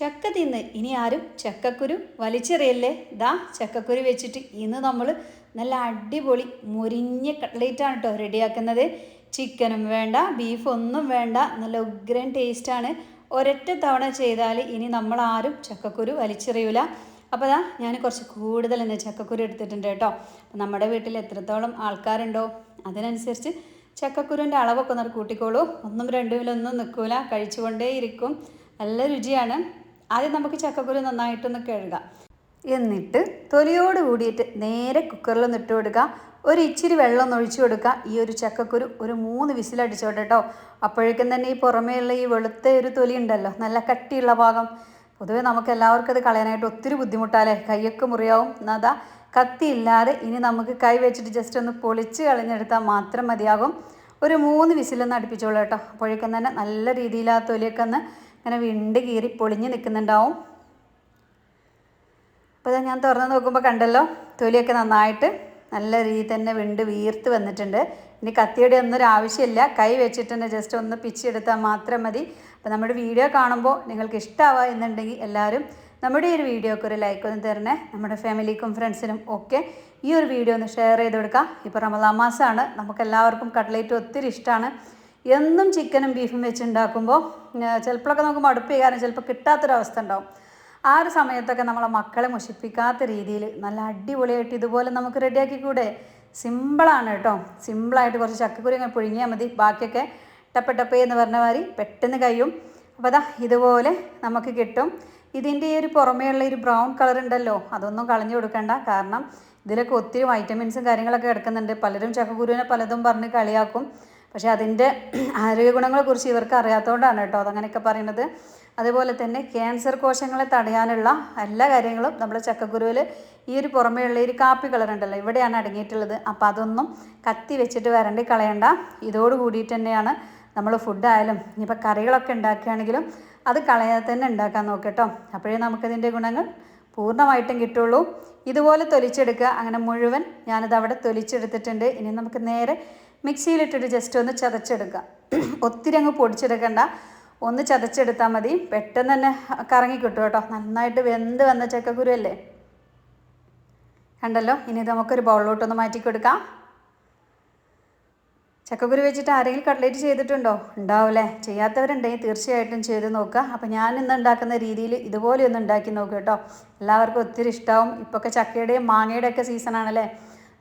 ചക്ക തിന്ന് ഇനി ആരും ചക്കക്കുരു വലിച്ചെറിയല്ലേ? ദാ ചക്കക്കുരു വെച്ചിട്ട് ഇന്ന് നമ്മൾ നല്ല അടിപൊളി മുരിഞ്ഞ കട്ട്ലേറ്റാണ് കേട്ടോ റെഡിയാക്കുന്നത്. ചിക്കനും വേണ്ട ബീഫ് ഒന്നും വേണ്ട നല്ല ഉഗ്രൻ ടേസ്റ്റാണ് ഒരൊറ്റ തവണ ചെയ്താൽ ഇനി നമ്മളാരും ചക്കക്കുരു വലിച്ചെറിയൂല. അപ്പോൾ ദാ ഞാൻ കുറച്ച് കൂടുതൽ തന്നെ ചക്കക്കുരു എടുത്തിട്ടുണ്ട് കേട്ടോ നമ്മുടെ വീട്ടിൽ എത്രത്തോളം ആൾക്കാരുണ്ടോ അതിനനുസരിച്ച് ചക്കക്കുരുവിന്റെ അളവൊക്കെ ഒന്ന് കൂട്ടിക്കോളൂ. ഒന്നും രണ്ടുമിലൊന്നും നിൽക്കൂല കഴിച്ചുകൊണ്ടേയിരിക്കും. നല്ല രുചിയാണ്. ആദ്യം നമുക്ക് ചക്കക്കുരു നന്നായിട്ടൊന്ന് കഴുകാം. എന്നിട്ട് തൊലിയോട് കൂടിയിട്ട് നേരെ കുക്കറിലൊന്ന് ഇട്ട് കൊടുക്കുക. ഒരു ഇച്ചിരി വെള്ളം ഒന്ന് ഒഴിച്ചു കൊടുക്കുക. ഈ ഒരു ചക്കക്കുരു ഒരു മൂന്ന് വിസിലടിച്ചോട്ടെ കേട്ടോ അപ്പോഴേക്കും തന്നെ ഈ പുറമേയുള്ള ഈ വെളുത്ത ഒരു തൊലി ഉണ്ടല്ലോ നല്ല കട്ടിയുള്ള ഭാഗം. പൊതുവേ നമുക്ക് എല്ലാവർക്കും അത് കളയാനായിട്ട് ഒത്തിരി ബുദ്ധിമുട്ടാലേ കൈയൊക്കെ മുറിയാവും. എന്നതാ കത്തിയില്ലാതെ ഇനി നമുക്ക് കൈ വെച്ചിട്ട് ജസ്റ്റ് ഒന്ന് പൊളിച്ച് കളഞ്ഞെടുത്താൽ മാത്രം മതിയാകും. ഒരു മൂന്ന് വിസിലൊന്ന് അടുപ്പിച്ചോളൂ കേട്ടോ അപ്പോഴേക്കും തന്നെ നല്ല രീതിയിൽ ആ തൊലിയൊക്കെ ഒന്ന് ഇങ്ങനെ വിണ്ട് കീറി പൊളിഞ്ഞ് നിൽക്കുന്നുണ്ടാവും. അപ്പോൾ ഞാൻ തുറന്ന് നോക്കുമ്പോൾ കണ്ടല്ലോ തൊലിയൊക്കെ നന്നായിട്ട് നല്ല രീതിയിൽ തന്നെ വിണ്ട് വീർത്ത് വന്നിട്ടുണ്ട്. ഇനി കത്തിയുടെ ഒന്നും ഒരു ആവശ്യമില്ല. കൈ വെച്ചിട്ട് തന്നെ ജസ്റ്റ് ഒന്ന് പിച്ചെടുത്താൽ മാത്രം മതി. അപ്പോൾ നമ്മുടെ വീഡിയോ കാണുമ്പോൾ നിങ്ങൾക്ക് ഇഷ്ടമാവുക എന്നുണ്ടെങ്കിൽ എല്ലാവരും നമ്മുടെ ഈ ഒരു വീഡിയോക്ക് ഒരു ലൈക്ക് ഒന്ന് തരണേ. നമ്മുടെ ഫാമിലിക്കും ഫ്രണ്ട്സിനും ഒക്കെ ഈ ഒരു വീഡിയോ ഒന്ന് ഷെയർ ചെയ്ത് കൊടുക്കാം. ഇപ്പോൾ റമദാൻ മാസമാണ്. നമുക്ക് എല്ലാവർക്കും കട്ട്ലേറ്റ് ഒത്തിരി ഇഷ്ടമാണ് എന്നും ചിക്കനും ബീഫും വെച്ച് ഉണ്ടാക്കുമ്പോൾ ചിലപ്പോഴൊക്കെ നമുക്ക് മടുപ്പ് ചെയ്യാനും ചിലപ്പോൾ കിട്ടാത്തൊരവസ്ഥ ഉണ്ടാവും. ആ ഒരു സമയത്തൊക്കെ നമ്മളെ മക്കളെ മുഷിപ്പിക്കാത്ത രീതിയിൽ നല്ല അടിപൊളിയായിട്ട് ഇതുപോലെ നമുക്ക് റെഡിയാക്കി കൂടെ. സിമ്പിളാണ് കേട്ടോ. സിമ്പിളായിട്ട് കുറച്ച് ചക്കക്കുരു ഇങ്ങനെ പുഴുങ്ങിയാൽ മതി. ബാക്കിയൊക്കെ ടപ്പ എന്ന് പറഞ്ഞ മാതിരി പെട്ടെന്ന് കഴിയും. അപ്പോൾ അതാ ഇതുപോലെ നമുക്ക് കിട്ടും. ഇതിന്റെ ഈ ഒരു പുറമേയുള്ള ഒരു ബ്രൗൺ കളർ ഉണ്ടല്ലോ അതൊന്നും കളഞ്ഞു കൊടുക്കണ്ട. കാരണം ഇതിലൊക്കെ ഒത്തിരി വൈറ്റമിൻസും കാര്യങ്ങളൊക്കെ കിടക്കുന്നുണ്ട്. പലരും ചക്കക്കുരുവിനെ പലതും പറഞ്ഞ് കളിയാക്കും. പക്ഷേ അതിന്റെ ആരോഗ്യ ഗുണങ്ങളെക്കുറിച്ച് ഇവർക്ക് അറിയാത്തതുകൊണ്ടാണ് കേട്ടോ അതങ്ങനെയൊക്കെ പറയുന്നത്. അതുപോലെ തന്നെ ക്യാൻസർ കോശങ്ങളെ തടയാനുള്ള എല്ലാ കാര്യങ്ങളും നമ്മൾ ചക്കക്കുരുവിൽ ഈ ഒരു പുറമേയുള്ള ഒരു കാപ്പി കളർ ഉണ്ടല്ലോ ഇവിടെയാണ് അടങ്ങിയിട്ടുള്ളത്. അപ്പോൾ അതൊന്നും കത്തി വെച്ചിട്ട് വരണ്ടി കളയണ്ട. ഇതോട് കൂടിയിട്ട് തന്നെയാണ് നമ്മൾ ഫുഡായാലും ഇനിയിപ്പോൾ കറികളൊക്കെ ഉണ്ടാക്കുകയാണെങ്കിലും അത് കളയാതെ തന്നെ ഉണ്ടാക്കാൻ നോക്കട്ടോ അപ്പോഴേ നമുക്കതിന്റെ ഗുണങ്ങൾ പൂർണമായിട്ടും കിട്ടുള്ളൂ ഇതുപോലെ തൊലിച്ചെടുക്കുക. അങ്ങനെ മുഴുവൻ ഞാനിത് അവിടെ തൊലിച്ചെടുത്തിട്ടുണ്ട്. ഇനി നമുക്ക് നേരെ മിക്സിയിലിട്ടിട്ട് ജസ്റ്റ് ഒന്ന് ചതച്ചെടുക്കുക ഒത്തിരി അങ്ങ് പൊടിച്ചെടുക്കണ്ട. ഒന്ന് ചതച്ചെടുത്താൽ മതി. പെട്ടെന്ന് തന്നെ കറങ്ങി കിട്ടും കേട്ടോ. നന്നായിട്ട് വെന്ത് വന്ന ചക്കക്കുരു അല്ലേ കണ്ടല്ലോ? ഇനി നമുക്കൊരു ബൗളിലോട്ടൊന്ന് മാറ്റി കൊടുക്കാം ചക്കക്കുരു വെച്ചിട്ട് ആരെങ്കിലും കട്ട്ലേറ്റ് ചെയ്തിട്ടുണ്ടോ? ഉണ്ടാവില്ലേ ചെയ്യാത്തവരുണ്ടെങ്കിൽ തീർച്ചയായിട്ടും ചെയ്ത് നോക്കുക. അപ്പോൾ ഞാൻ ഇന്ന് ഉണ്ടാക്കുന്ന രീതിയിൽ ഇതുപോലെ ഒന്ന് ഉണ്ടാക്കി നോക്കുക കേട്ടോ. എല്ലാവർക്കും ഒത്തിരി ഇഷ്ടമാവും ഇപ്പോഴൊക്കെ ചക്കയുടെയും മാങ്ങയുടെയൊക്കെ സീസണാണല്ലേ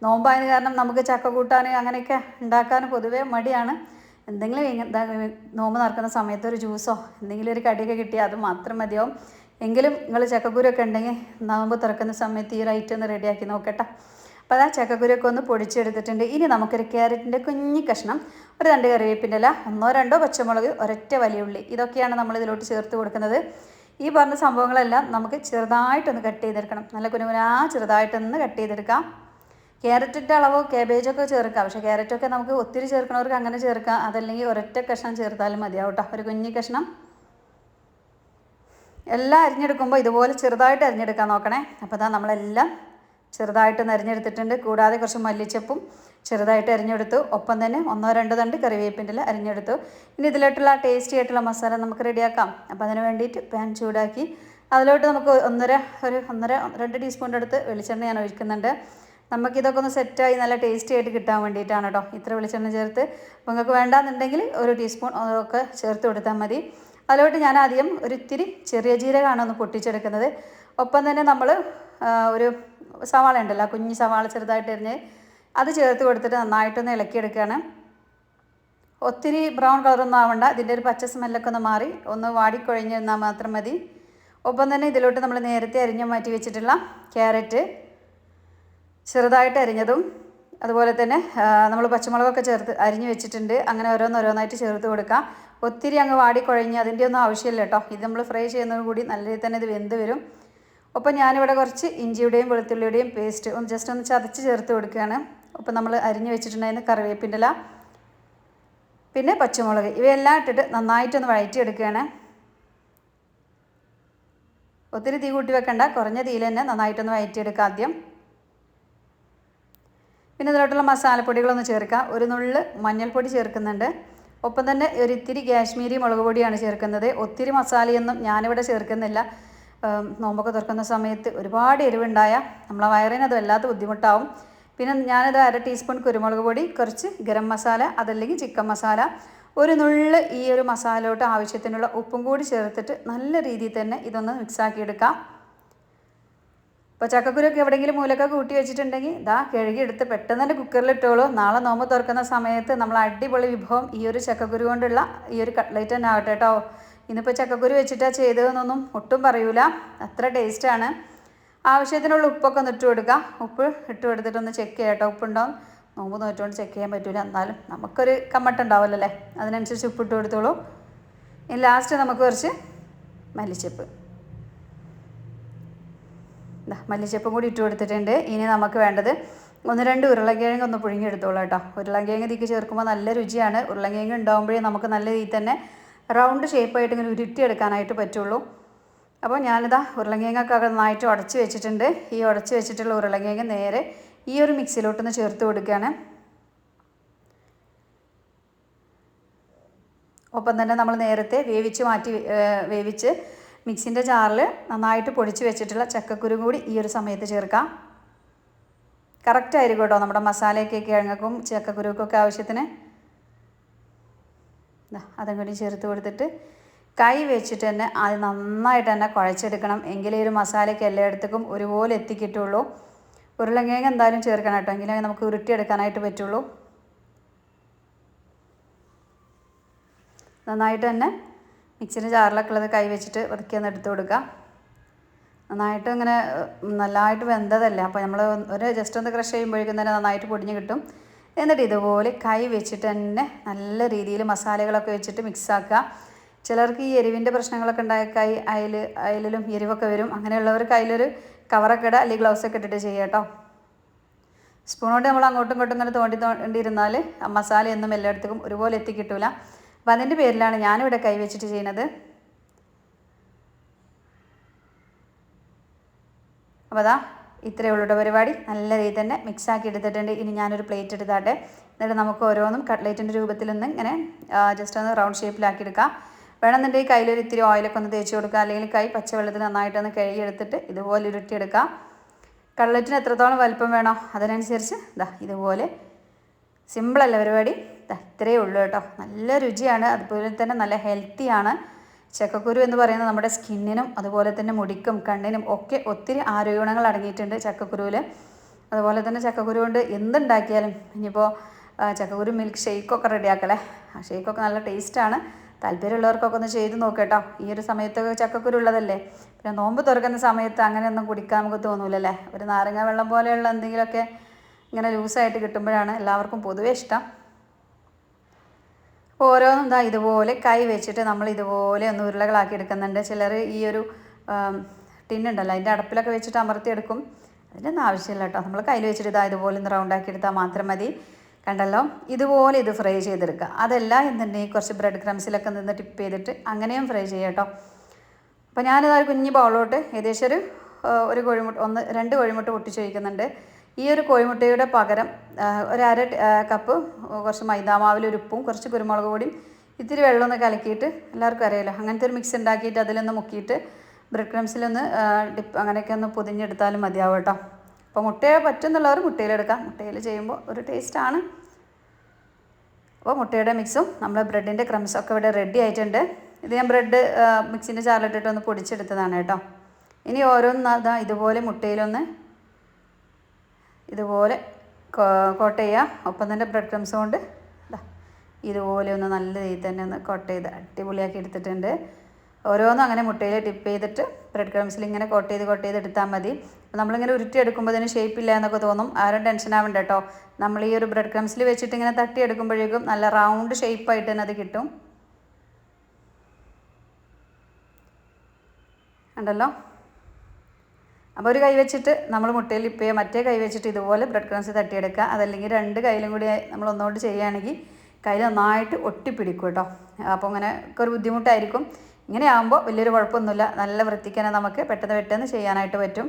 നോമ്പായത് കാരണം നമുക്ക് ചക്ക കൂട്ടാൻ അങ്ങനെയൊക്കെ ഉണ്ടാക്കാൻ പൊതുവേ മടിയാണ്. എന്തെങ്കിലും എന്താ നോമ്പ് നടക്കുന്ന സമയത്ത് ഒരു ജ്യൂസോ എന്തെങ്കിലും ഒരു കടിയൊക്കെ കിട്ടിയാൽ അത് മാത്രം മതിയാവും. എങ്കിലും നിങ്ങൾ ചക്കക്കുരൊക്കെ ഉണ്ടെങ്കിൽ നോമ്പ് തുറക്കുന്ന സമയത്ത് ഈ റൈറ്റ് ഒന്ന് റെഡിയാക്കി നോക്കട്ടെ. അപ്പോൾ അതാ ചക്കക്കുരൊക്കെ ഒന്ന് പൊടിച്ചെടുത്തിട്ടുണ്ട്. ഇനി നമുക്കൊരു ക്യാരറ്റിന്റെ കുഞ്ഞി കഷ്ണം ഒരു രണ്ട് കറിവേപ്പിന്റെ ഇല ഒന്നോ രണ്ടോ പച്ചമുളക് ഒരൊറ്റ വലിയ ഉള്ളി ഇതൊക്കെയാണ് നമ്മൾ ഇതിലോട്ട് ചേർത്ത് കൊടുക്കുന്നത്. ഈ പറഞ്ഞ സംഭവങ്ങളെല്ലാം നമുക്ക് ചെറുതായിട്ടൊന്ന് കട്ട് ചെയ്തെടുക്കണം. നല്ല കുനുകുനാ ചെറുതായിട്ടൊന്ന് കട്ട് ചെയ്തെടുക്കാം. ക്യാരറ്റിന്റെ അളവ് കാബേജൊക്കെ ചേർക്കാം. പക്ഷേ ക്യാരറ്റൊക്കെ നമുക്ക് ഒത്തിരി ചേർക്കണവർക്ക് അങ്ങനെ ചേർക്കാം. അതല്ലെങ്കിൽ ഒരൊറ്റ കഷ്ണം ചേർത്താലും മതിയാവും ഒരു കുഞ്ഞു കഷ്ണം. എല്ലാം അരിഞ്ഞെടുക്കുമ്പോൾ ഇതുപോലെ ചെറുതായിട്ട് അരിഞ്ഞെടുക്കാൻ നോക്കണേ. അപ്പോൾ ഇതാ നമ്മളെല്ലാം ചെറുതായിട്ട് അരിഞ്ഞെടുത്തിട്ടുണ്ട്. കൂടാതെ കുറച്ച് മല്ലിച്ചപ്പും ചെറുതായിട്ട് അരിഞ്ഞെടുത്തു. ഒപ്പം തന്നെ ഒന്നോ രണ്ടോ തണ്ട് കറിവേപ്പിന്റെ അരിഞ്ഞെടുത്തു. ഇനി ഇതിലോട്ടുള്ള ടേസ്റ്റി ആയിട്ടുള്ള മസാല നമുക്ക് റെഡിയാക്കാം. അപ്പോൾ അതിന് വേണ്ടിയിട്ട് പാൻ ചൂടാക്കി. അതിലോട്ട് നമുക്ക് ഒന്നര ഒരു ഒന്നര രണ്ട് ടീസ്പൂണിന്റെ അടുത്ത് വെളിച്ചെണ്ണ ഞാൻ ഒഴിക്കുന്നുണ്ട്. നമുക്കിതൊക്കെ ഒന്ന് സെറ്റായി നല്ല ടേസ്റ്റി ആയിട്ട് കിട്ടാൻ വേണ്ടിയിട്ടാണ് കേട്ടോ ഇത്ര വെളിച്ചെണ്ണ ചേർത്ത്. അപ്പോൾ നിങ്ങൾക്ക് വേണ്ടാന്നുണ്ടെങ്കിൽ ഒരു ടീസ്പൂൺ ഒക്കെ ചേർത്ത് കൊടുത്താൽ മതി. അതിലോട്ട് ഞാൻ ആദ്യം ഒരു ഇത്തിരി ചെറിയ ജീരകമാണ് ഒന്ന് പൊട്ടിച്ചെടുക്കുന്നത്. ഒപ്പം തന്നെ നമ്മൾ ഒരു സവാള ഉണ്ടല്ലോ കുഞ്ഞു സവാള ചെറുതായിട്ട് എറിഞ്ഞ് അത് ചേർത്ത് കൊടുത്തിട്ട് നന്നായിട്ടൊന്ന് ഇളക്കിയെടുക്കുകയാണ്. ഒത്തിരി ബ്രൗൺ കളറൊന്നും ആവണ്ട ഇതിന്റെ ഒരു പച്ച സ്മെല്ലൊക്കെ ഒന്ന് മാറി ഒന്ന് വാടിക്കൊഴിഞ്ഞ് നിന്നാൽ മാത്രം മതി. ഒപ്പം തന്നെ ഇതിലോട്ട് നമ്മൾ നേരത്തെ അരിഞ്ഞ് മാറ്റി വെച്ചിട്ടുള്ള ക്യാരറ്റ് ചെറുതായിട്ട് അരിഞ്ഞതും അതുപോലെ തന്നെ നമ്മൾ പച്ചമുളകൊക്കെ ചേർത്ത് അരിഞ്ഞ് വെച്ചിട്ടുണ്ട്. അങ്ങനെ ഓരോന്നോരോന്നായിട്ട് ചേർത്ത് കൊടുക്കാം. ഒത്തിരി അങ്ങ് വാടിക്കുഴഞ്ഞ് അതിന്റെ ഒന്നും ആവശ്യമില്ല കേട്ടോ. ഇത് നമ്മൾ ഫ്രൈ ചെയ്യുന്നതും കൂടി നല്ല രീതിയിൽ തന്നെ ഇത് വെന്ത് വരും. ഒപ്പം ഞാനിവിടെ കുറച്ച് ഇഞ്ചിയുടെയും വെളുത്തുള്ളിയുടെയും പേസ്റ്റ് ഒന്ന് ജസ്റ്റ് ഒന്ന് ചതച്ച് ചേർത്ത് കൊടുക്കുകയാണ്. ഒപ്പം നമ്മൾ അരിഞ്ഞ് വെച്ചിട്ടുണ്ടായിരുന്ന കറിവേപ്പിന്റെ ഇല പിന്നെ പച്ചമുളക് ഇവയെല്ലാം ഇട്ടിട്ട് നന്നായിട്ടൊന്ന് വഴറ്റിയെടുക്കുകയാണ്. ഒത്തിരി തീ കൂട്ടി വെക്കണ്ട കുറഞ്ഞ തീയിൽ തന്നെ നന്നായിട്ടൊന്ന് വഴറ്റിയെടുക്കുക ആദ്യം. പിന്നെ ഇതിലോട്ടുള്ള മസാലപ്പൊടികളൊന്ന് ചേർക്കാം. ഒരു നുള്ള് മഞ്ഞൾപ്പൊടി ചേർക്കുന്നുണ്ട്. ഒപ്പം തന്നെ ഒരു ഇത്തിരി കാശ്മീരി മുളക് പൊടിയാണ് ചേർക്കുന്നത്. ഒത്തിരി മസാലയൊന്നും ഞാനിവിടെ ചേർക്കുന്നില്ല. നോമ്പൊക്കെ തുറക്കുന്ന സമയത്ത് ഒരുപാട് എരിവുണ്ടായ നമ്മളെ വയറിന് അത് വല്ലാത്ത ബുദ്ധിമുട്ടാവും. പിന്നെ ഞാനത് അര ടീസ്പൂൺ കുരുമുളക് പൊടി കുറച്ച് ഗരം മസാല അതല്ലെങ്കിൽ ചിക്കൻ മസാല ഒരു നുള്ള് ഈ ഒരു മസാലയോട്ട് ആവശ്യത്തിനുള്ള ഉപ്പും കൂടി ചേർത്തിട്ട് നല്ല രീതിയിൽ തന്നെ ഇതൊന്ന് മിക്സാക്കി ഇപ്പോൾ ചക്കക്കുരൊക്കെ എവിടെയെങ്കിലും മൂലൊക്കെ കൂട്ടി വെച്ചിട്ടുണ്ടെങ്കിൽ ഇതാ കഴുകി എടുത്ത് പെട്ടെന്ന് തന്നെ കുക്കറിലിട്ടോളൂ നാളെ നോമ്പ് തുറക്കുന്ന സമയത്ത് നമ്മൾ അടിപൊളി വിഭവം ഈ ഒരു ചക്കക്കുരു കൊണ്ടുള്ള ഈ ഒരു കട്ട്ലേറ്റ് തന്നെ ആവട്ടെ കേട്ടോ. ഇന്നിപ്പോൾ ചക്കക്കുരു വെച്ചിട്ടാണ് ചെയ്തതെന്നൊന്നും ഒട്ടും പറയൂല. അത്ര ടേസ്റ്റാണ് ആവശ്യത്തിനുള്ള ഉപ്പൊക്കെ ഒന്ന് ഇട്ട് കൊടുക്കുക ഉപ്പ് ഇട്ട് കൊടുത്തിട്ടൊന്ന് ചെക്ക് ചെയ്യാം കേട്ടോ. ഉപ്പുണ്ടാവും നോമ്പ് നോറ്റുകൊണ്ട് ചെക്ക് ചെയ്യാൻ പറ്റില്ല എന്നാലും നമുക്കൊരു കമ്മട്ടുണ്ടാവില്ലല്ലേ അതിനനുസരിച്ച് ഉപ്പിട്ട് കൊടുത്തോളൂ. ഇനി ലാസ്റ്റ് നമുക്ക് കുറച്ച് മല്ലിച്ചപ്പ്. മല്ലിച്ചപ്പും കൂടി ഇട്ട് കൊടുത്തിട്ടുണ്ട്. ഇനി നമുക്ക് വേണ്ടത് ഒന്ന് രണ്ട് ഉരുളക്കിഴങ്ങ് ഒന്ന് പുഴുങ്ങിയെടുത്തോളൂ കേട്ടോ. ഉരുളക്കിഴങ്ങ് ഇതിക്ക് ചേർക്കുമ്പോൾ നല്ല രുചിയാണ്. ഉരുളക്കിഴങ്ങ് ഉണ്ടാകുമ്പോഴേ നമുക്ക് നല്ല രീതിയിൽ തന്നെ റൗണ്ട് ഷേപ്പായിട്ട് ഇങ്ങനെ ഉരുട്ടിയെടുക്കാനായിട്ട് പറ്റുള്ളൂ. അപ്പോൾ ഞാനിതാ ഉരുളക്കിഴങ്ങൊക്കെ നന്നായിട്ട് ഉടച്ച് വെച്ചിട്ടുണ്ട്. ഈ ഉടച്ച് വെച്ചിട്ടുള്ള ഉരുളക്കിഴങ്ങ് നേരെ ഈ ഒരു മിക്സിയിലോട്ടൊന്ന് ചേർത്ത് കൊടുക്കുകയാണ്. ഒപ്പം തന്നെ നമ്മൾ നേരത്തെ വേവിച്ച് മാറ്റി വേവിച്ച് മിക്സിന്റെ ജാറിൽ നന്നായിട്ട് പൊടിച്ച് വെച്ചിട്ടുള്ള ചക്കക്കുരു കൂടി ഈ ഒരു സമയത്ത് ചേർക്കാം. കറക്റ്റ് ആയിരിക്കും കേട്ടോ നമ്മുടെ മസാലയൊക്കെ കിഴങ്ങക്കും ചക്കക്കുരുക്കൊക്കെ ആവശ്യത്തിന്. അതും കൂടി ചേർത്ത് കൊടുത്തിട്ട് കൈ വെച്ചിട്ട് തന്നെ അത് നന്നായിട്ട് തന്നെ കുഴച്ചെടുക്കണം. എങ്കിലേ ഒരു മസാലയ്ക്ക് എല്ലായിടത്തേക്കും ഒരുപോലെ എത്തിക്കിട്ടുള്ളൂ. ഉരുളക്കിഴങ്ങ് എന്തായാലും ചേർക്കണം കേട്ടോ. എങ്കിലേ നമുക്ക് ഉരുട്ടിയെടുക്കാനായിട്ട് പറ്റുള്ളൂ. നന്നായിട്ട് തന്നെ മിക്സിന്റെ ജാറിലൊക്കെ ഉള്ളത് കൈ വെച്ചിട്ട് വൃത്തി ഒന്ന് എടുത്ത് കൊടുക്കുക. നന്നായിട്ട് ഇങ്ങനെ നല്ലതായിട്ട് വെന്തതല്ലേ. അപ്പോൾ നമ്മൾ ഒരു ജസ്റ്റ് ഒന്ന് ക്രഷ് ചെയ്യുമ്പോഴേക്കും തന്നെ നന്നായിട്ട് പൊടിഞ്ഞ് കിട്ടും. എന്നിട്ട് ഇതുപോലെ കൈ വെച്ചിട്ട് തന്നെ നല്ല രീതിയിൽ മസാലകളൊക്കെ വെച്ചിട്ട് മിക്സ് ആക്കുക. ചിലർക്ക് ഈ എരിവിന്റെ പ്രശ്നങ്ങളൊക്കെ ഉണ്ടായ കൈ അയൽ അയലിലും എരിവൊക്കെ വരും. അങ്ങനെയുള്ളവർ കയ്യിലൊരു കവറൊക്കെ ഇടുക അല്ലെങ്കിൽ ഗ്ലൗസ് ഒക്കെ ഇട്ടിട്ട് ചെയ്യുക കേട്ടോ. സ്പൂൺ കൊണ്ട് നമ്മൾ അങ്ങോട്ടും ഇങ്ങോട്ടും ഇങ്ങനെ തോണ്ടി തോണ്ടിയിരുന്നാൽ മസാല ഒന്നും എല്ലായിടത്തേക്കും ഒരുപോലെ എത്തിക്കിട്ടൂല. അപ്പം അതിന്റെ പേരിലാണ് ഞാനിവിടെ കൈവച്ചിട്ട് ചെയ്യുന്നത്. അപ്പോൾ അതാ ഇത്രയേ ഉള്ളൂ പരിപാടി. നല്ല രീതിയിൽ തന്നെ മിക്സ് ആക്കി എടുത്തിട്ടുണ്ട്. ഇനി ഞാനൊരു പ്ലേറ്റ് എടുത്താട്ടെ. എന്നിട്ട് നമുക്ക് ഓരോന്നും കട്ട്ലേറ്റിന്റെ രൂപത്തിലൊന്ന് ഇങ്ങനെ ജസ്റ്റ് ഒന്ന് റൗണ്ട് ഷേപ്പിലാക്കി എടുക്കാം. വേണമെന്നുണ്ടെങ്കിൽ കയ്യിലൊരു ഇത്തിരി ഓയിലൊക്കെ ഒന്ന് തേച്ച് കൊടുക്കുക അല്ലെങ്കിൽ കൈ പച്ചവെള്ളത്തിൽ നന്നായിട്ടൊന്ന് കഴുകിയെടുത്തിട്ട് ഇതുപോലെ ഉരുട്ടിയെടുക്കാം കട്ട്ലറ്റിന് എത്രത്തോളം വലിപ്പം വേണോ അതിനനുസരിച്ച് ഇതാ ഇതുപോലെ സിമ്പിളല്ല പരിപാടി? ഇത്രയേ ഉള്ളൂ കേട്ടോ. നല്ല രുചിയാണ്. അതുപോലെ തന്നെ നല്ല ഹെൽത്തിയാണ്. ചക്കക്കുരു എന്ന് പറയുന്നത് നമ്മുടെ സ്കിന്നിനും അതുപോലെ തന്നെ മുടിക്കും കണ്ണിനും ഒക്കെ ഒത്തിരി ആരോഗ്യഗുണങ്ങൾ അടങ്ങിയിട്ടുണ്ട് ചക്കക്കുരുവിൽ. അതുപോലെ തന്നെ ചക്കക്കുരു കൊണ്ട് എന്തുണ്ടാക്കിയാലും ഇനിയിപ്പോൾ ചക്കക്കുരു മിൽക്ക് ഷെയ്ക്കൊക്കെ റെഡിയാക്കലേ ആ ഷെയ്ക്കൊക്കെ നല്ല ടേസ്റ്റാണ് താല്പര്യമുള്ളവർക്കൊക്കെ ഒന്ന് ചെയ്ത് നോക്കട്ടോ ഈ ഒരു സമയത്തൊക്കെ ചക്കക്കുരു ഉള്ളതല്ലേ. പിന്നെ നോമ്പ് തുറക്കുന്ന സമയത്ത് അങ്ങനെയൊന്നും കുടിക്കാൻ നമുക്ക് തോന്നൂലല്ലേ? ഒരു നാരങ്ങ വെള്ളം പോലെയുള്ള എന്തെങ്കിലുമൊക്കെ ഇങ്ങനെ ലൂസായിട്ട് കിട്ടുമ്പോഴാണ് എല്ലാവർക്കും പൊതുവേ ഇഷ്ടം. ഓരോന്നും ഇതാ ഇതുപോലെ കൈ വെച്ചിട്ട് നമ്മൾ ഇതുപോലെ ഒന്ന് ഉരുളകളാക്കി എടുക്കുന്നുണ്ട്. ചിലർ ഈ ഒരു ടിന്നുണ്ടല്ലോ അതിന്റെ അടപ്പിലൊക്കെ വെച്ചിട്ട് അമർത്തിയെടുക്കും അതിന്റെ ആവശ്യമില്ല കേട്ടോ. നമ്മൾ കയ്യിൽ വെച്ചിട്ട് ഇതാ ഇതുപോലെ ഒന്ന് റൗണ്ടാക്കി എടുത്താൽ മാത്രം മതി. കണ്ടല്ലോ? ഇതുപോലെ ഇത് ഫ്രൈ ചെയ്തെടുക്കുക. അതല്ല എന്നുണ്ടെങ്കിൽ കുറച്ച് ബ്രെഡ് ക്രംസിലൊക്കെ നിന്ന് ടിപ്പ് ചെയ്തിട്ട് അങ്ങനെയും ഫ്രൈ ചെയ്യാം കേട്ടോ. അപ്പോൾ ഞാനിതാ കുഞ്ഞ് ബൗളോട്ട് ഏകദേശം ഒരു ഒരു കോഴിമുട്ട ഒന്ന് രണ്ട് കോഴിമുട്ട പൊട്ടിച്ച് വയ്ക്കുന്നുണ്ട് ഈ ഒരു കോഴിമുട്ടയുടെ പകരം ഒരു അര കപ്പ് കുറച്ച് മൈദാമാവിൽ ഒരു ഉപ്പും കുറച്ച് കുരുമുളക് പൊടിയും ഇത്തിരി വെള്ളമൊന്ന് കലക്കിയിട്ട് എല്ലാവർക്കും അറിയാലോ. അങ്ങനത്തെ ഒരു മിക്സ് ഉണ്ടാക്കിയിട്ട് അതിലൊന്ന് മുക്കിയിട്ട് ബ്രെഡ് ക്രംസിലൊന്ന് ഡിപ്പ് അങ്ങനെയൊക്കെ ഒന്ന് പൊതിഞ്ഞെടുത്താലും മതിയാവും കേട്ടോ. അപ്പോൾ മുട്ടയെ പറ്റുന്നുള്ളവർ മുട്ടയിലെടുക്കാം മുട്ടയിൽ ചെയ്യുമ്പോൾ ഒരു ടേസ്റ്റാണ് അപ്പോൾ മുട്ടയുടെ മിക്സും നമ്മൾ ബ്രെഡിന്റെ ക്രംസൊക്കെ ഇവിടെ റെഡി ആയിട്ടുണ്ട്. ഇത് ഞാൻ ബ്രെഡ് മിക്സിന്റെ ചാറിലിട്ടിട്ട് ഒന്ന് പൊടിച്ചെടുത്തതാണ് കേട്ടോ. ഇനി ഓരോന്ന് ഇതുപോലെ മുട്ടയിലൊന്ന് ഇതുപോലെ കോട്ട് ചെയ്യുക ഒപ്പം തന്നെ ബ്രെഡ് ക്രംസ് കൊണ്ട് ഇതുപോലെ ഒന്ന് നല്ല രീതിയിൽ തന്നെ ഒന്ന് കോട്ട് ചെയ്ത് അടിപൊളിയാക്കി എടുത്തിട്ടുണ്ട്. ഓരോന്നും അങ്ങനെ മുട്ടയിൽ ടിപ്പ് ചെയ്തിട്ട് ബ്രെഡ് ക്രംസിൽ ഇങ്ങനെ കോട്ട് ചെയ്ത് കോട്ട് ചെയ്ത് എടുത്താൽ മതി. നമ്മളിങ്ങനെ ഉരുട്ടി എടുക്കുമ്പോൾ ഇതിന് ഷേപ്പ് ഇല്ല എന്നൊക്കെ തോന്നും. ആരും ടെൻഷൻ ആവണ്ട കേട്ടോ നമ്മൾ ഈ ഒരു ബ്രെഡ് ക്രംസിൽ വെച്ചിട്ട് ഇങ്ങനെ തട്ടി എടുക്കുമ്പോഴേക്കും നല്ല റൗണ്ട് ഷേപ്പായിട്ട് തന്നെ അത് കിട്ടും. ഉണ്ടല്ലോ അപ്പോൾ ഒരു കൈ വെച്ചിട്ട് നമ്മൾ മുട്ടയിൽ ചെയ്യുക മറ്റേ കൈ വെച്ചിട്ട് ഇതുപോലെ ബ്രെഡ് ക്രംസ് തട്ടിയെടുക്കുക. അതല്ലെങ്കിൽ രണ്ട് കയ്യിലും കൂടി നമ്മൾ ഒന്നുകൊണ്ട് ചെയ്യുകയാണെങ്കിൽ കയ്യിൽ നന്നായിട്ട് ഒട്ടിപ്പിടിക്കും കേട്ടോ. അപ്പോൾ അങ്ങനെ ഒക്കെ ഒരു ബുദ്ധിമുട്ടായിരിക്കും. ഇങ്ങനെ ആകുമ്പോൾ വലിയൊരു കുഴപ്പമൊന്നുമില്ല. നല്ല വൃത്തിക്ക് തന്നെ നമുക്ക് പെട്ടെന്ന് പെട്ടെന്ന് ചെയ്യാനായിട്ട് പറ്റും.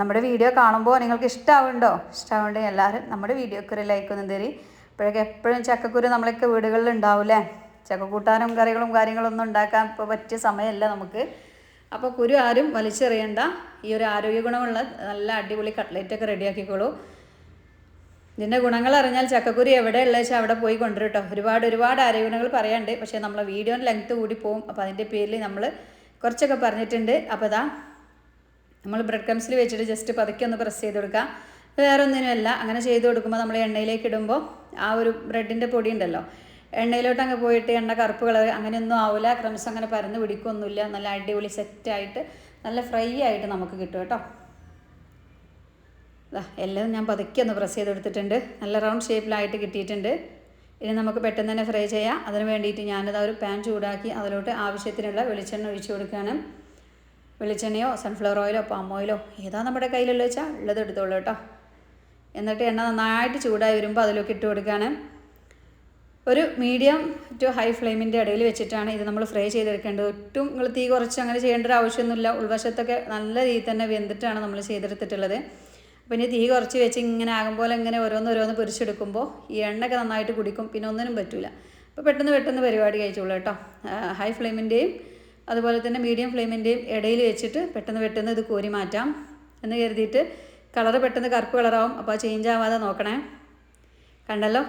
നമ്മുടെ വീഡിയോ കാണുമ്പോൾ നിങ്ങൾക്ക് ഇഷ്ടമാവുണ്ടോ ഇഷ്ടമാവുണ്ടെങ്കിൽ എല്ലാവരും നമ്മുടെ വീഡിയോക്ക് ഒരു ലൈക്ക് ഒന്നും തരി. ഇപ്പോഴൊക്കെ എപ്പോഴും ചക്കക്കുരു നമ്മളൊക്കെ വീടുകളിൽ ഉണ്ടാവില്ലേ? ചക്കക്കൂട്ടാനും കറികളും കാര്യങ്ങളൊന്നും ഉണ്ടാക്കാൻ ഇപ്പോൾ പറ്റിയ സമയമല്ല നമുക്ക്. അപ്പോൾ കുരു ആരും വലിച്ചെറിയണ്ട. ഈ ഒരു ആരോഗ്യ ഗുണമുള്ള നല്ല അടിപൊളി കട്ട്ലേറ്റൊക്കെ റെഡിയാക്കിക്കോളൂ. ഇതിന്റെ ഗുണങ്ങൾ അറിഞ്ഞാൽ ചക്കക്കുരി എവിടെ ഉള്ളത് വെച്ചാൽ അവിടെ പോയി കൊണ്ടുവരും കേട്ടോ ഒരുപാട് ഒരുപാട് ആരോഗ്യഗുണങ്ങൾ പറയാണ്ട് പക്ഷേ നമ്മളെ വീഡിയോന്റെ ലെങ്ത്ത് കൂടി പോകും അപ്പോൾ അതിന്റെ പേരിൽ നമ്മൾ കുറച്ചൊക്കെ പറഞ്ഞിട്ടുണ്ട്. അപ്പോൾ ഇതാ നമ്മൾ ബ്രെഡ് ക്രംസിൽ വെച്ചിട്ട് ജസ്റ്റ് പതുക്കെ ഒന്ന് പ്രസ് ചെയ്ത് കൊടുക്കുക വേറെ ഒന്നിനുമല്ല അങ്ങനെ ചെയ്ത് കൊടുക്കുമ്പോൾ നമ്മൾ എണ്ണയിലേക്ക് ഇടുമ്പോൾ ആ ഒരു ബ്രെഡിന്റെ പൊടി ഉണ്ടല്ലോ. എണ്ണയിലോട്ട് അങ്ങ് പോയിട്ട് എണ്ണ കറുപ്പ് കളർ അങ്ങനെയൊന്നും ആവില്ല ക്രംസ് അങ്ങനെ പരന്ന് പിടിക്കൊന്നുമില്ല. നല്ല അടിപൊളി സെറ്റായിട്ട് നല്ല ഫ്രൈ ആയിട്ട് നമുക്ക് കിട്ടും കേട്ടോ. എല്ലാം ഞാൻ പതുക്കെ ഒന്ന് പ്രസ് ചെയ്തെടുത്തിട്ടുണ്ട്. നല്ല റൗണ്ട് ഷേപ്പിലായിട്ട് കിട്ടിയിട്ടുണ്ട്. ഇനി നമുക്ക് പെട്ടെന്ന് തന്നെ ഫ്രൈ ചെയ്യാം. അതിന് വേണ്ടിയിട്ട് ഞാനിതാ ഒരു പാൻ ചൂടാക്കി അതിലോട്ട് ആവശ്യത്തിനുള്ള വെളിച്ചെണ്ണ ഒഴിച്ചു കൊടുക്കുകയാണ്. വെളിച്ചെണ്ണയോ സൺഫ്ലവർ ഓയിലോ പാം ഓയിലോ ഏതാ നമ്മുടെ കയ്യിലുള്ള വെച്ചാൽ ഉള്ളത് എടുത്തോളൂ കേട്ടോ. എന്നിട്ട് എണ്ണ നന്നായിട്ട് ചൂടായി വരുമ്പോൾ അതിലേക്ക് ഇട്ട് കൊടുക്കുകയാണ്. ഒരു മീഡിയം ടു ഹൈ ഫ്ലെയിമിന്റെ ഇടയിൽ വെച്ചിട്ടാണ് ഇത് നമ്മൾ ഫ്രൈ ചെയ്തെടുക്കേണ്ടത്. ഒട്ടും നിങ്ങൾ തീ കുറച്ച് അങ്ങനെ ചെയ്യേണ്ട ഒരു ആവശ്യമൊന്നുമില്ല. ഉൾവശത്തൊക്കെ നല്ല രീതിയിൽ തന്നെ വെന്തിട്ടാണ് നമ്മൾ ചെയ്തെടുത്തിട്ടുള്ളത്. അപ്പോൾ ഇനി തീ കുറച്ച് വെച്ച് ഇങ്ങനെ ആകുമ്പോൾ ഇങ്ങനെ ഓരോന്ന് ഓരോന്ന് പൊരിച്ചെടുക്കുമ്പോൾ ഈ എണ്ണയൊക്കെ നന്നായിട്ട് കുടിക്കും. പിന്നെ ഒന്നിനും പറ്റില്ല അപ്പോൾ പെട്ടെന്ന് പെട്ടെന്ന് പരിപാടി കഴിച്ചോളൂ കേട്ടോ. ഹൈ ഫ്ലെയിമിന്റെയും അതുപോലെ തന്നെ മീഡിയം ഫ്ലെയിമിന്റെയും ഇടയിൽ വെച്ചിട്ട് പെട്ടെന്ന് പെട്ടെന്ന് ഇത് കോരി മാറ്റാം എന്ന് കരുതിയിട്ട് കളറ് പെട്ടെന്ന് കറുപ്പ് കളറാവും. അപ്പോൾ ചേഞ്ച് ആവാതെ നോക്കണേ. കണ്ടല്ലോ?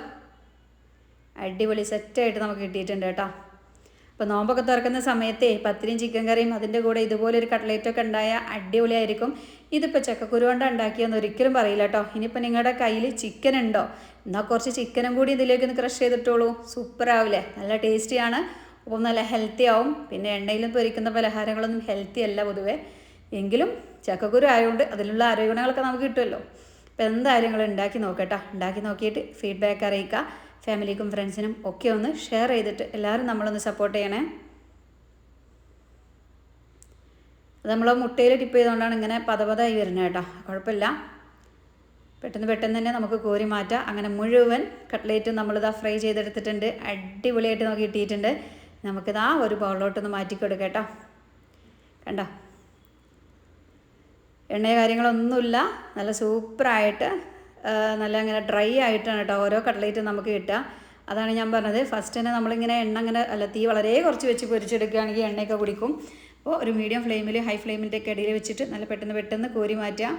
അടിപൊളി സെറ്റായിട്ട് നമുക്ക് കിട്ടിയിട്ടുണ്ട് കേട്ടോ. അപ്പോൾ നോമ്പൊക്കെ തുറക്കുന്ന സമയത്തേ പത്തിരിയും ചിക്കൻ കറിയും അതിന്റെ കൂടെ ഇതുപോലെ ഒരു കട്ട്ലേറ്റൊക്കെ ഉണ്ടായ അടിപൊളിയായിരിക്കും. ഇതിപ്പോൾ ചക്കക്കുരു കൊണ്ട് ഉണ്ടാക്കിയെന്ന് ഒരിക്കലും പറയില്ല കേട്ടോ. ഇനിയിപ്പോൾ നിങ്ങളുടെ കയ്യിൽ ചിക്കൻ ഉണ്ടോ? എന്നാൽ കുറച്ച് ചിക്കനും കൂടി ഇതിലേക്ക് ഒന്ന് ക്രഷ് ചെയ്തിട്ടോളൂ. സൂപ്പർ ആവില്ലേ? നല്ല ടേസ്റ്റിയാണ് അപ്പം നല്ല ഹെൽത്തി ആവും. പിന്നെ എണ്ണയിലും പൊരിക്കുന്ന പലഹാരങ്ങളൊന്നും ഹെൽത്തി അല്ല പൊതുവേ. എങ്കിലും ചക്കക്കുരു ആയതുകൊണ്ട് അതിലുള്ള ആരോഗ്യഗുണങ്ങളൊക്കെ നമുക്ക് കിട്ടുമല്ലോ. അപ്പോൾ എന്തായാലും നിങ്ങൾ ഉണ്ടാക്കി നോക്കട്ടോ? ഉണ്ടാക്കി നോക്കിയിട്ട് ഫീഡ്ബാക്ക് അറിയിക്കുക. ഫാമിലിക്കും ഫ്രണ്ട്സിനും ഒക്കെ ഒന്ന് ഷെയർ ചെയ്തിട്ട് എല്ലാവരും നമ്മളൊന്ന് സപ്പോർട്ട് ചെയ്യണേ. അത് നമ്മൾ മുട്ടയിൽ ടിപ്പ് ചെയ്തുകൊണ്ടാണ് ഇങ്ങനെ പതപതായി വരുന്നത് കേട്ടോ. കുഴപ്പമില്ല. പെട്ടെന്ന് പെട്ടെന്ന് തന്നെ നമുക്ക് കോരി മാറ്റാം. അങ്ങനെ മുഴുവൻ കട്ട്ലേറ്റ് നമ്മളിതാ ഫ്രൈ ചെയ്തെടുത്തിട്ടുണ്ട്. അടിപൊളിയായിട്ട് നമുക്ക് കിട്ടിയിട്ടുണ്ട്. നമുക്കിതാ ഒരു ബൗളിലോട്ടൊന്ന് മാറ്റി കൊടുക്കാം കേട്ടോ. കണ്ടോ? എണ്ണയോ കാര്യങ്ങളൊന്നുമില്ല. നല്ല സൂപ്പറായിട്ട് നല്ല ഇങ്ങനെ ഡ്രൈ ആയിട്ടാണ് കേട്ടോ ഓരോ കട്ട്ലേറ്റ് നമുക്ക് കിട്ടുക. അതാണ് ഞാൻ പറഞ്ഞത്. ഫസ്റ്റ് തന്നെ നമ്മളിങ്ങനെ എണ്ണ ഇങ്ങനെ അല്ല തീ വളരെ കുറച്ച് വെച്ച് പൊരിച്ചെടുക്കുകയാണെങ്കിൽ എണ്ണയൊക്കെ കുടിക്കും. അപ്പോൾ ഒരു മീഡിയം ഫ്ലെയിമിൽ ഹൈ ഫ്ലെയിമിന്റെ ഒക്കെ ഇടയിൽ വെച്ചിട്ട് നല്ല പെട്ടെന്ന് പെട്ടെന്ന് കോരി മാറ്റുക.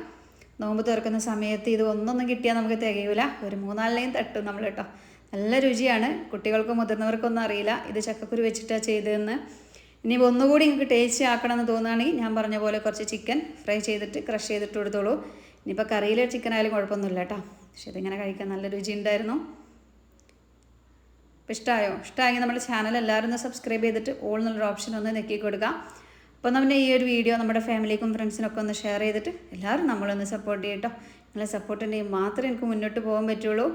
നോമ്പ് തുറക്കുന്ന സമയത്ത് ഇത് ഒന്നൊന്നും കിട്ടിയാൽ നമുക്ക് തികയൂല. ഒരു മൂന്നാലിനെയും തട്ടും നമ്മൾ കേട്ടോ. നല്ല രുചിയാണ്. കുട്ടികൾക്കും മുതിർന്നവർക്കൊന്നും അറിയില്ല ഇത് ചക്കക്കുരു വെച്ചിട്ടാണ് ചെയ്തതെന്ന്. ഇനി ഒന്നുകൂടി നിങ്ങൾക്ക് ടേസ്റ്റ് ആക്കണമെന്ന് തോന്നുകയാണെങ്കിൽ ഞാൻ പറഞ്ഞ പോലെ കുറച്ച് ചിക്കൻ ഫ്രൈ ചെയ്തിട്ട് ക്രഷ് ചെയ്തിട്ട് കൊടുത്തോളൂ. ഇനിയിപ്പോൾ കറിയിലെ ചിക്കൻ ആയാലും കുഴപ്പമൊന്നുമില്ല കേട്ടോ. പക്ഷേ ഇതിങ്ങനെ കഴിക്കാൻ നല്ല രുചി ഉണ്ടായിരുന്നു അപ്പോൾ ഇഷ്ടമായോ ഇഷ്ടമായെങ്കിൽ നമ്മുടെ ചാനൽ എല്ലാവരും ഒന്ന് സബ്സ്ക്രൈബ് ചെയ്തിട്ട് ഓൾ എന്നുള്ളൊരു ഓപ്ഷൻ ഒന്ന് നെക്കി കൊടുക്കുക അപ്പോൾ നമ്മുടെ ഈ ഒരു വീഡിയോ നമ്മുടെ ഫാമിലിക്കും ഫ്രണ്ട്സിനൊക്കെ ഒന്ന് ഷെയർ ചെയ്തിട്ട് എല്ലാവരും നമ്മളൊന്ന് സപ്പോർട്ട് ചെയ്യട്ടോ നിങ്ങളെ സപ്പോർട്ട് ഉണ്ടെങ്കിൽ മാത്രമേ എനിക്ക് മുന്നോട്ട് പോകാൻ പറ്റുള്ളൂ.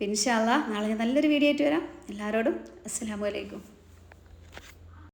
പിൻഷാല്ല നാളെ നല്ലൊരു വീഡിയോ ആയിട്ട് വരാം. എല്ലാവരോടും അസ്സാം വലൈക്കും